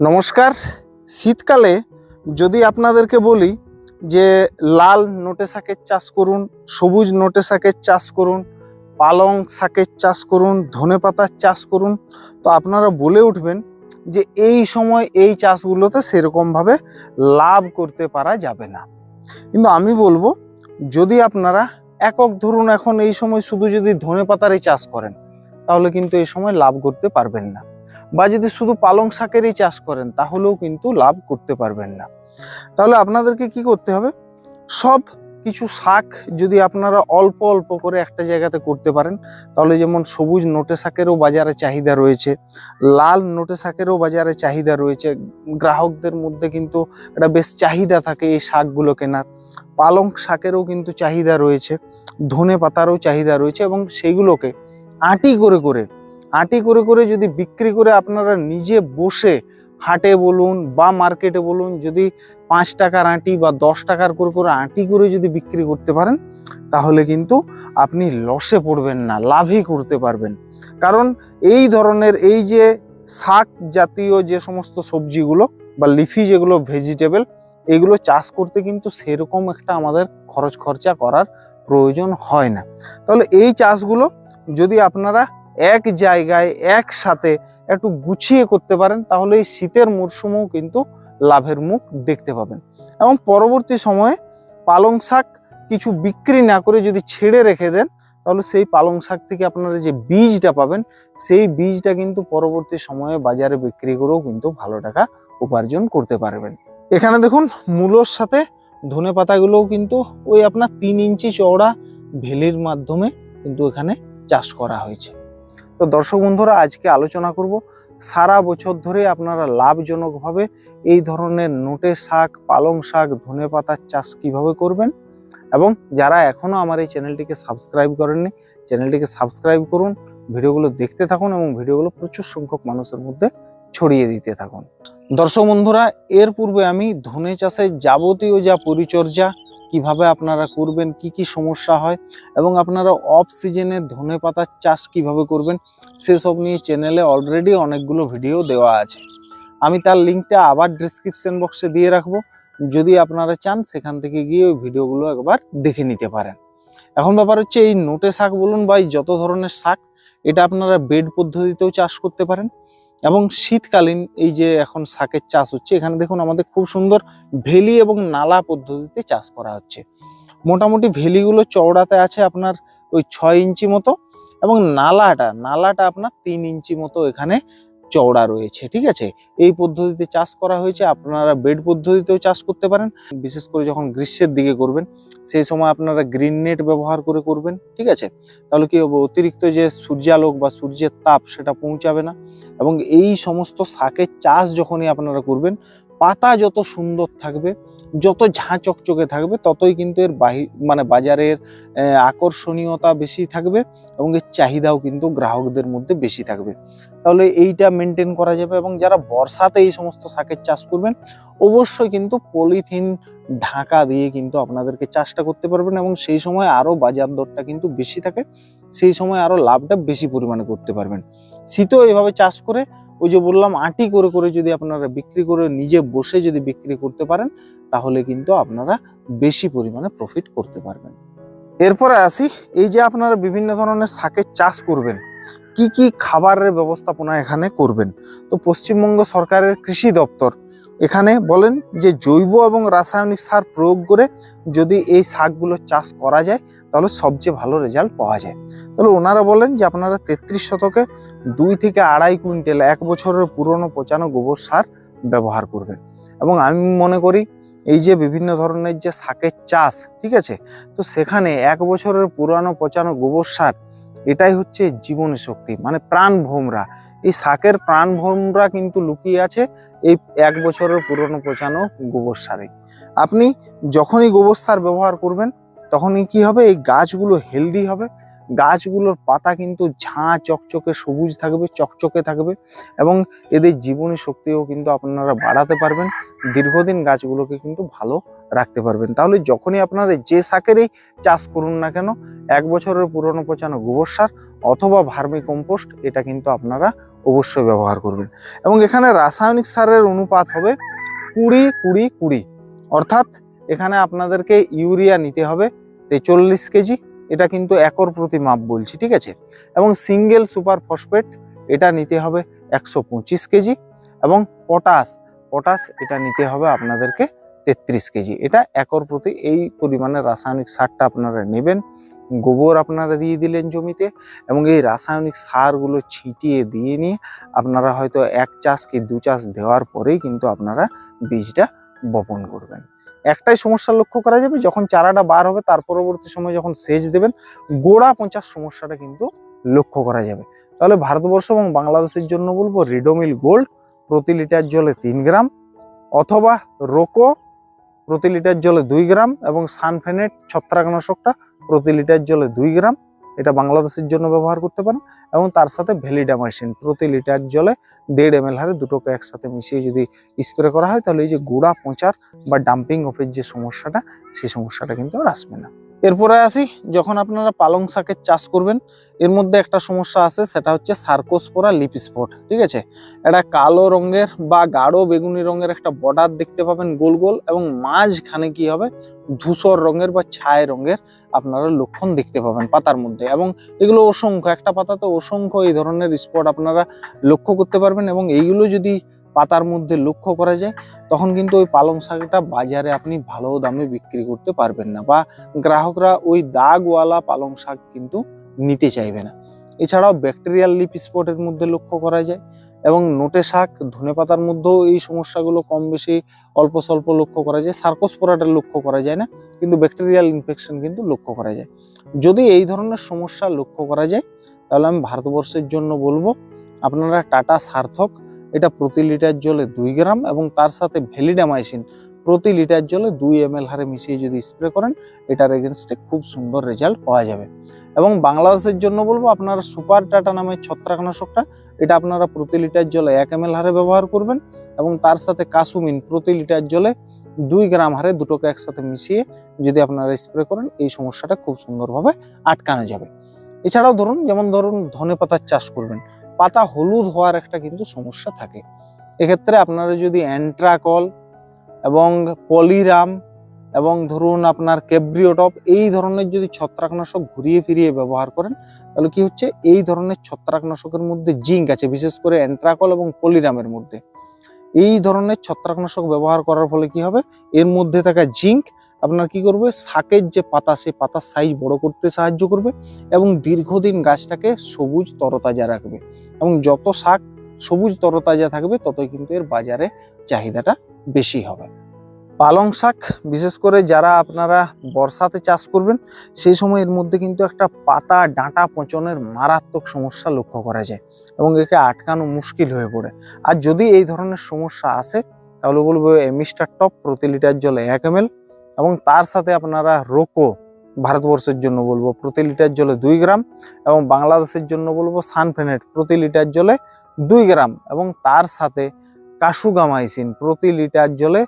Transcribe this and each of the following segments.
নমস্কার। শীতকালে যদি আপনাদেরকে বলি যে লাল নোটে শাকের চাষ করুন, সবুজ নোটে শাকের চাষ করুন, পালং শাকের চাষ করুন, ধনে পাতার চাষ করুন, তো আপনারা বলে উঠবেন যে এই সময় এই চাষগুলোতে সেরকমভাবে লাভ করতে পারা যাবে না। কিন্তু আমি বলব, যদি আপনারা একক ধরুন এখন এই সময় শুধু যদি ধনে পাতারই চাষ করেন, তাহলে কিন্তু এই সময় লাভ করতে পারবেন না। বা যদি শুধু পালং শাকেরই চাষ করেন, তাহলেও কিন্তু লাভ করতে পারবেন না। তাহলে আপনাদেরকে কি করতে হবে? সব কিছু শাক যদি আপনারা অল্প অল্প করে একটা জায়গাতে করতে পারেন, তাহলে যেমন সবুজ নোটে শাকেরও বাজারে চাহিদা রয়েছে, লাল নোটে শাকেরও বাজারে চাহিদা রয়েছে, গ্রাহকদের মধ্যে কিন্তু একটা বেশ চাহিদা থাকে এই শাকগুলো কেনার। পালং শাকেরও কিন্তু চাহিদা রয়েছে, ধনে পাতারও চাহিদা রয়েছে এবং সেইগুলোকে আটি করে করে আটি করে করে যদি বিক্রি করে আপনারা নিজে বসে হাটে বলুন বা মার্কেটে বলুন যদি পাঁচ টাকার আটি বা দশ টাকার করে করে আটি করে যদি বিক্রি করতে পারেন, তাহলে কিন্তু আপনি লসে পড়বেন না, লাভই করতে পারবেন। কারণ এই ধরনের এই যে শাক জাতীয় যে সমস্ত সবজিগুলো বা লিফি যেগুলো ভেজিটেবল এগুলো চাষ করতে কিন্তু সেরকম একটা আমাদের খরচ খরচা করার প্রয়োজন হয় না। তাহলে এই চাষগুলো যদি আপনারা এক জায়গায় একসাথে একটু গুছিয়ে করতে পারেন, তাহলে এই শীতের মরশুমেও কিন্তু লাভের মুখ দেখতে পাবেন। এবং পরবর্তী সময়ে পালং শাক কিছু বিক্রি না করে যদি ছেড়ে রেখে দেন, তাহলে সেই পালং শাক থেকে আপনারা যে বীজটা পাবেন, সেই বীজটা কিন্তু পরবর্তী সময়ে বাজারে বিক্রি করেও কিন্তু ভালো টাকা উপার্জন করতে পারবেন। এখানে দেখুন, মূলোর সাথে ধনে পাতাগুলোও কিন্তু ওই আপনার তিন ইঞ্চি চওড়া ভেলির মাধ্যমে কিন্তু এখানে চাষ করা হয়েছে। তো দর্শক বন্ধুরা, আজকে আলোচনা করব সারা বছর ধরে আপনারা লাভজনকভাবে এই ধরনের নোটে শাক, পালং শাক, ধনে পাতার চাষ কীভাবে করবেন? এবং যারা এখনও আমার এই চ্যানেলটিকে সাবস্ক্রাইব করেননি, চ্যানেলটিকে সাবস্ক্রাইব করুন, ভিডিওগুলো দেখতে থাকুন এবং ভিডিওগুলো প্রচুর সংখ্যক মানুষের মধ্যে ছড়িয়ে দিতে থাকুন। দর্শক বন্ধুরা, এর পূর্বে আমি ধনে চাষের যাবতীয় যা পরিচর্যা কীভাবে আপনারা করবেন, কি কি সমস্যা হয় এবং আপনারা অফ সিজনে ধনে পাতার চাষ কীভাবে করবেন সেসব নিয়ে চ্যানেলে অলরেডি অনেকগুলো ভিডিও দেওয়া আছে। আমি তার লিঙ্কটা আবার ডিসক্রিপশন বক্সে দিয়ে রাখব। যদি আপনারা চান, সেখান থেকে গিয়ে ওই ভিডিওগুলো একবার দেখে নিতে পারেন। এখন ব্যাপার হচ্ছে, এই নোটে শাক বলুন বা যত ধরনের শাক, এটা আপনারা বেড পদ্ধতিতেও চাষ করতে পারেন। এবং শীতকালীন এই যে এখন শাকের চাষ হচ্ছে, এখানে দেখুন আমাদের খুব সুন্দর ভেলি এবং নালা পদ্ধতিতে চাষ করা হচ্ছে। মোটামুটি ভেলিগুলো চওড়াতে আছে আপনার ওই ছয় ইঞ্চি মতো এবং নালাটা নালাটা আপনার তিন ইঞ্চি মতো এখানে চওড়া রয়েছে, ঠিক আছে? এই পদ্ধতিতে চাষ করা হয়েছে, আপনারা বেড পদ্ধতিতেও চাষ করতে পারেন, বিশেষ করে যখন গ্রীষ্মের দিকে করবেন, সেই সময় আপনারা গ্রিন নেট ব্যবহার করে করবেন, ঠিক আছে? তাহলে কি হবে? অতিরিক্ত যে সূর্যালোক বা সূর্যের তাপ সেটা পৌঁছাবে না এবং এই সমস্ত শাকের চাষ যখনই আপনারা করবেন পাতা যত সুন্দর থাকবে, যত ঝাঁ চকচকে থাকবে, ততই কিন্তু এর বাহি মানে বাজারের আকর্ষণীয়তা বেশি থাকবে এবং এর চাহিদাও কিন্তু গ্রাহকদের মধ্যে বেশি থাকবে। তাহলে এইটা মেনটেন করা যাবে এবং যারা বর্ষাতে এই সমস্ত শাকের চাষ করবেন, অবশ্যই কিন্তু পলিথিন ঢাকা দিয়ে কিন্তু আপনাদেরকে চাষটা করতে পারবেন এবং সেই সময় আরও বাজার দরটা কিন্তু বেশি থাকে, সেই সময় আরও লাভটা বেশি পরিমাণে করতে পারবেন। শীতেও এভাবে চাষ করে ওই যে বললাম, আটি করে করে যদি আপনারা বিক্রি করে নিজে বসে যদি বিক্রি করতে পারেন, তাহলে কিন্তু আপনারা বেশি পরিমাণে প্রফিট করতে পারবেন। এরপরে আসি, এই যে আপনারা বিভিন্ন ধরনের শাকের চাষ করবেন, কি কি খাবারের ব্যবস্থাপনা এখানে করবেন? তো পশ্চিমবঙ্গ সরকারের কৃষি দপ্তর এখানে বলেন যে জৈব এবং রাসায়নিক সার প্রয়োগ করে যদি এই শাকগুলো চাষ করা যায়, তাহলে সবচেয়ে ভালো রেজাল্ট পাওয়া যায়। তাহলে ওনারা বলেন যে আপনারা তেত্রিশ শতকে দুই থেকে আড়াই কুইন্টাল এক বছরের পুরনো পচানো গোবর সার ব্যবহার করবেন। এবং আমি মনে করি এই যে বিভিন্ন ধরনের যে শাকের চাষ, ঠিক আছে? তো সেখানে এক বছরের পুরানো পচানো গোবর সার, এটাই হচ্ছে জীবনী শক্তি মানে প্রাণ ভোমরা এই শাকের প্রাণ ভোমরা কিন্তু লুকিয়ে আছে এই এক বছরের পুরনো পচানো গোবর সারে। আপনি যখনই গোবর সার ব্যবহার করবেন, তখনই কি হবে? এই গাছগুলো হেলদি হবে। গাছগুলোর পাতা কিন্তু ঝাঁ চকচকে সবুজ থাকবে, চকচকে থাকবে এবং এদের জীবনী শক্তিও কিন্তু আপনারা বাড়াতে পারবেন। দীর্ঘদিন গাছগুলোকে কিন্তু ভালো রাখতে পারবেন। তাহলে যখনই আপনারা যে শাকেরই চাষ করুন না কেন, এক বছরের পুরনো পচানো গোবর সার অথবা ভার্মি কম্পোস্ট, এটা কিন্তু আপনারা অবশ্যই ব্যবহার করবেন। এবং এখানে রাসায়নিক সারের অনুপাত হবে কুড়ি কুড়ি কুড়ি। অর্থাৎ এখানে আপনাদেরকে ইউরিয়া নিতে হবে তেচল্লিশ কেজি। এটা কিন্তু একর প্রতি মাপ বলছি, ঠিক আছে? এবং সিঙ্গেল সুপার ফসফেট, এটা নিতে হবে একশো পঁচিশ কেজি। এবং পটাশ পটাশ, এটা নিতে হবে আপনাদেরকে তেত্রিশ কেজি। এটা একর প্রতি এই পরিমাণে রাসায়নিক সারটা আপনারা নেবেন। গোবর আপনারা দিয়ে দিলেন জমিতে এবং এই রাসায়নিক সারগুলো ছিটিয়ে দিয়ে নিয়ে আপনারা হয়তো এক চাষ কি দু চাষ দেওয়ার পরেই কিন্তু আপনারা বীজটা বপন করবেন। একটাই সমস্যা লক্ষ্য করা যাবে, যখন চারাটা বার হবে তার পরবর্তী সময় যখন সেচ দেবেন, গোড়া পচার সমস্যাটা কিন্তু লক্ষ্য করা যাবে। তাহলে ভারতবর্ষ এবং বাংলাদেশের জন্য বলব রিডোমিল গোল্ড প্রতি লিটার জলে তিন গ্রাম অথবা রোকো প্রতি লিটার জলে দুই গ্রাম এবং সানফেনেট ছত্রাকনাশকটা প্রতি লিটার জলে দুই গ্রাম। এটা বাংলাদেশের জন্য ব্যবহার করতে পারেন এবং তার সাথে ভ্যালিডামাইসিন প্রতি লিটার জলে দেড় এম এল হারে দুটোকে একসাথে মিশিয়ে যদি স্প্রে করা হয়, তাহলে এই যে গুঁড়া, পচার বা ডাম্পিং অফের যে সমস্যাটা, সেই সমস্যাটা কিন্তু আর আসবে না। এরপরে আসি, যখন আপনারা পালং শাকের চাষ করবেন, এর মধ্যে একটা সমস্যা আছে, সেটা হচ্ছে সার্কোস্পোরা লিপ স্পট ঠিক আছে? এটা কালো রঙের বা গাঢ় বেগুনি রঙের একটা বর্ডার দেখতে পাবেন গোল গোল এবং মাঝখানে কি হবে, ধূসর রঙের বা ছায় রঙের আপনারা লক্ষণ দেখতে পাবেন পাতার মধ্যে। এবং এগুলো অসংখ্য, একটা পাতাতে অসংখ্য এই ধরনের স্পট আপনারা লক্ষ্য করতে পারবেন এবং এইগুলো যদি পাতার মধ্যে লক্ষ্য করা যায়, তখন কিন্তু ওই পালং শাকটা বাজারে আপনি ভালো দামে বিক্রি করতে পারবেন না বা গ্রাহকরা ওই দাগওয়ালা পালং শাক কিন্তু নিতে চাইবে না। এছাড়াও ব্যাকটেরিয়াল লিপ স্পটের মধ্যে লক্ষ্য করা যায়। এবং নোটে শাক, ধনে পাতার মধ্যেও এই সমস্যাগুলো কম বেশি অল্প স্বল্প লক্ষ্য করা যায়। সার্কোস সার্কোস্পোরাটার লক্ষ্য করা যায় না, কিন্তু ব্যাকটেরিয়াল ইনফেকশন কিন্তু লক্ষ্য করা যায়। যদি এই ধরনের সমস্যা লক্ষ্য করা যায়, তাহলে আমি ভারতবর্ষের জন্য বলব, আপনারা টাটা সার্থক, এটা প্রতি লিটার জলে দুই গ্রাম এবং তার সাথে ভ্যালিডামাইসিন প্রতি লিটার জলে দুই এম হারে মিশিয়ে যদি স্প্রে করেন, এটার এগেনস্টে খুব সুন্দর রেজাল্ট পাওয়া যাবে। এবং বাংলাদেশের জন্য বলব, আপনারা সুপার টাটা নামের ছত্রাকনাশকটা, এটা আপনারা প্রতি লিটার জলে এক এম হারে ব্যবহার করবেন এবং তার সাথে কাসুমিন প্রতি লিটার জলে দুই গ্রাম হারে দুটোকে একসাথে মিশিয়ে যদি আপনারা স্প্রে করেন, এই সমস্যাটা খুব সুন্দরভাবে আটকানো যাবে। এছাড়াও ধরুন, যেমন ধরুন ধনে পাতার চাষ করবেন, পাতা হলুদ হওয়ার একটা কিন্তু সমস্যা থাকে। এক্ষেত্রে আপনারা যদি অ্যান্ট্রাকল এবং পলিরাম এবং ধরুন আপনার কেব্রিওটপ, এই ধরনের যদি ছত্রাকনাশক ঘুরিয়ে ফিরিয়ে ব্যবহার করেন, তাহলে কি হচ্ছে? এই ধরনের ছত্রাকনাশকের মধ্যে জিঙ্ক আছে, বিশেষ করে অ্যান্ট্রাকল এবং পলিরামের মধ্যে। এই ধরনের ছত্রাকনাশক ব্যবহার করার ফলে কি হবে? এর মধ্যে থাকা জিঙ্ক আপনার কি করবে? শাকের যে পাতা, সেই পাতার সাইজ বড় করতে সাহায্য করবে এবং দীর্ঘদিন গাছটাকে সবুজ তরতাজা রাখবে। এবং যত শাক সবুজ তরতাজা থাকবে, ততই কিন্তু এর বাজারে চাহিদাটা বেশি হবে। পালং শাক, বিশেষ করে যারা আপনারা বর্ষাতে চাষ করবেন, সেই সময় এর মধ্যে কিন্তু একটা পাতা, ডাঁটা পচনের মারাত্মক সমস্যা লক্ষ্য করা যায় এবং একে আটকানো মুশকিল হয়ে পড়ে। আর যদি এই ধরনের সমস্যা আসে, তাহলে বলব এমিস্টার টপ প্রতি লিটার জলে এক এম এবং তার সাথে আপনারা রোকো ভারতবর্ষের জন্য বলব প্রতি লিটার জলে দুই গ্রাম এবং বাংলাদেশের জন্য বলব সানফেনেট প্রতি লিটার জলে দুই গ্রাম এবং তার সাথে কাসুগামাইসিন প্রতি লিটার জলে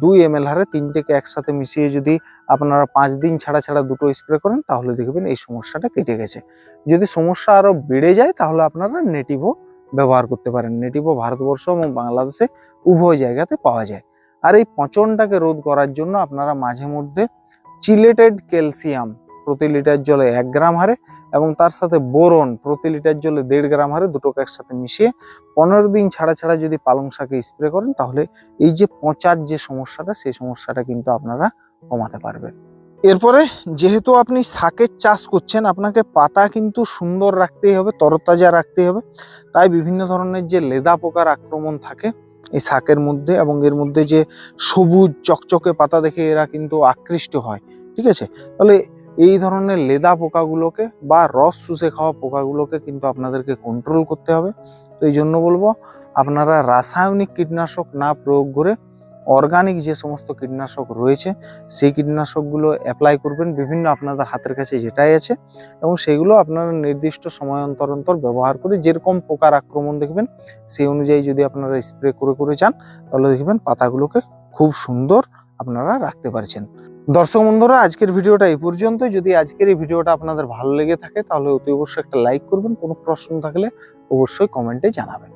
দুই এম এল হারে তিনটেকে একসাথে মিশিয়ে যদি আপনারা পাঁচ দিন ছাড়া ছাড়া দুটো স্প্রে করেন, তাহলে দেখবেন এই সমস্যাটা কেটে গেছে। যদি সমস্যা আরও বেড়ে যায়, তাহলে আপনারা নেটিভো ব্যবহার করতে পারেন। নেটিভো ভারতবর্ষ এবং বাংলাদেশে উভয় জায়গাতে পাওয়া যায়। আর এই পচনটাকে রোধ করার জন্য আপনারা মাঝে মধ্যে চিলেটেড ক্যালসিয়াম প্রতি লিটার জলে এক গ্রাম হারে এবং তার সাথে বোরন প্রতি লিটার জলে দেড় গ্রাম হারে দুটোকে একসাথে মিশিয়ে পনেরো দিন ছাড়া ছাড়া যদি পালং শাকে স্প্রে করেন, তাহলে এই যে পচার যে সমস্যাটা, সেই সমস্যাটা কিন্তু আপনারা কমাতে পারবেন। এরপরে যেহেতু আপনি শাকের চাষ করছেন, আপনাকে পাতা কিন্তু সুন্দর রাখতেই হবে, তরতাজা রাখতেই হবে। তাই বিভিন্ন ধরনের যে লেদা পোকার আক্রমণ থাকে এই শাকের মধ্যে এবং এর মধ্যে যে সবুজ চকচকে পাতা দেখে এরা কিন্তু আকৃষ্ট হয়, ঠিক আছে? তাহলে এই ধরনের লেদা পোকাগুলোকে বা রস শুষে খাওয়া পোকাগুলোকে কিন্তু আপনাদেরকে কন্ট্রোল করতে হবে। তো এই জন্য বলব, আপনারা রাসায়নিক কীটনাশক না প্রয়োগ করে অর্গানিক যে সমস্ত কীটনাশক রয়েছে, সেই কীটনাশকগুলো অ্যাপ্লাই করবেন। বিভিন্ন আপনাদের হাতের কাছে যেটাই আছে এবং সেগুলো আপনারা নির্দিষ্ট সময় অন্তর অন্তর ব্যবহার করে যেরকম পোকার আক্রমণ দেখবেন, সেই অনুযায়ী যদি আপনারা স্প্রে করে করে যান, তাহলে দেখবেন পাতাগুলোকে খুব সুন্দর আপনারা রাখতে পারছেন। দর্শক বন্ধুরা, আজকের ভিডিওটা এই পর্যন্ত যদি আজকের এই ভিডিওটা আপনাদের ভালো লেগে থাকে, তাহলে অতি অবশ্যই একটা লাইক করবেন। কোনো প্রশ্ন থাকলে অবশ্যই কমেন্টে জানাবেন।